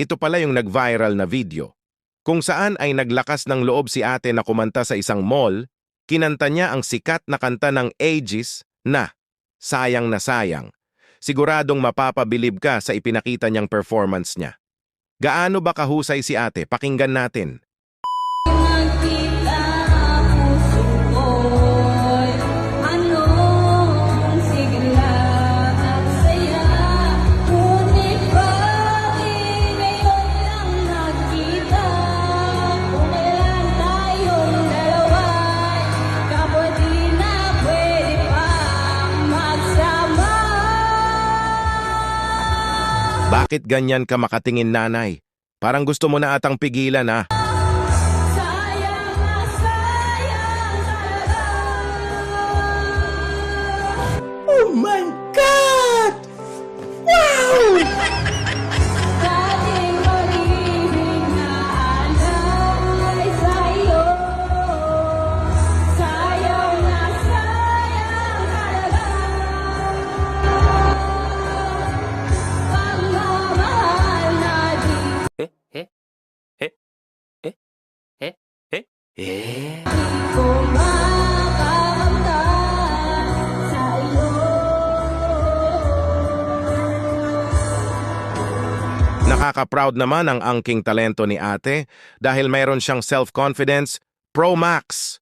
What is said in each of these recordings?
Ito pala yung nag-viral na video. Kung saan ay naglakas ng loob si ate na kumanta sa isang mall, kinanta niya ang sikat na kanta ng Aegis na Sayang na Sayang. Siguradong mapapabilib ka sa ipinakita niyang performance niya. Gaano ba kahusay si ate? Pakinggan natin. Bakit ganyan ka makatingin nanay? Parang gusto mo na atang pigilan ah. Sa'yo Nakaka-proud naman ang angking talento ni ate dahil mayroon siyang self-confidence Pro Max.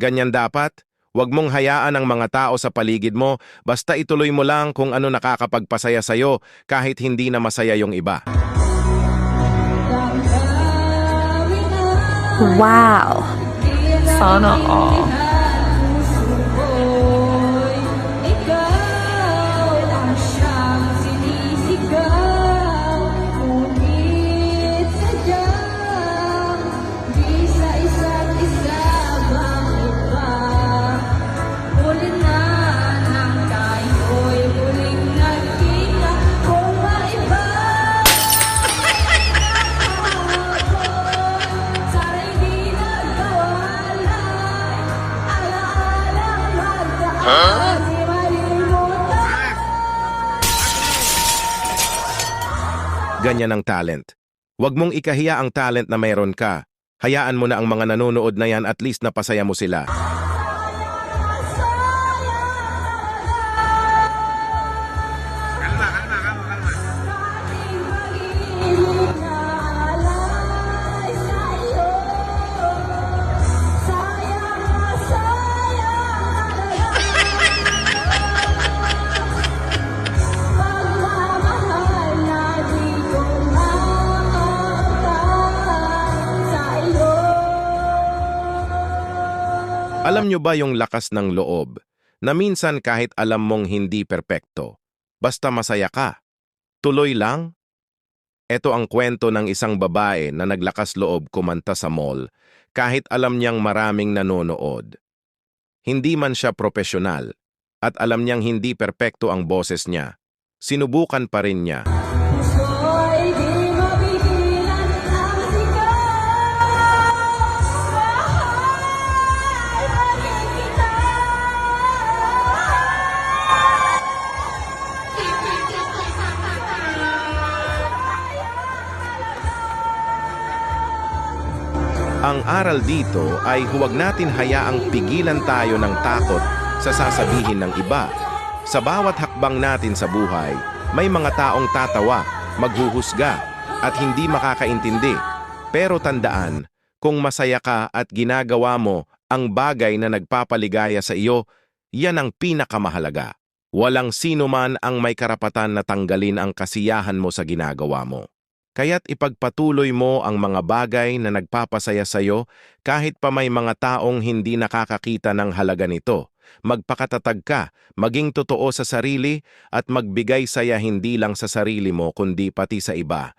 Ganyan dapat. Huwag mong hayaan ang mga tao sa paligid mo, basta ituloy mo lang kung ano nakakapagpasaya sa'yo kahit hindi na masaya yung iba. Wow. Sana all. Ganyan ang talent. Huwag mong ikahiya ang talent na mayroon ka. Hayaan mo na ang mga nanonood na yan at least napasaya mo sila. Alam nyo ba yung lakas ng loob na minsan kahit alam mong hindi perpekto, basta masaya ka, tuloy lang? Ito ang kwento ng isang babae na naglakas loob kumanta sa mall kahit alam niyang maraming nanonood. Hindi man siya profesional at alam niyang hindi perpekto ang boses niya. Sinubukan pa rin niya. Ang aral dito ay huwag natin hayaang pigilan tayo ng takot sa sasabihin ng iba. Sa bawat hakbang natin sa buhay, may mga taong tatawa, maghuhusga, at hindi makakaintindi. Pero tandaan, kung masaya ka at ginagawa mo ang bagay na nagpapaligaya sa iyo, yan ang pinakamahalaga. Walang sino man ang may karapatan na tanggalin ang kasiyahan mo sa ginagawa mo. Kaya't ipagpatuloy mo ang mga bagay na nagpapasaya sa iyo kahit pa may mga taong hindi nakakakita ng halaga nito. Magpakatatag ka, maging totoo sa sarili at magbigay saya hindi lang sa sarili mo kundi pati sa iba.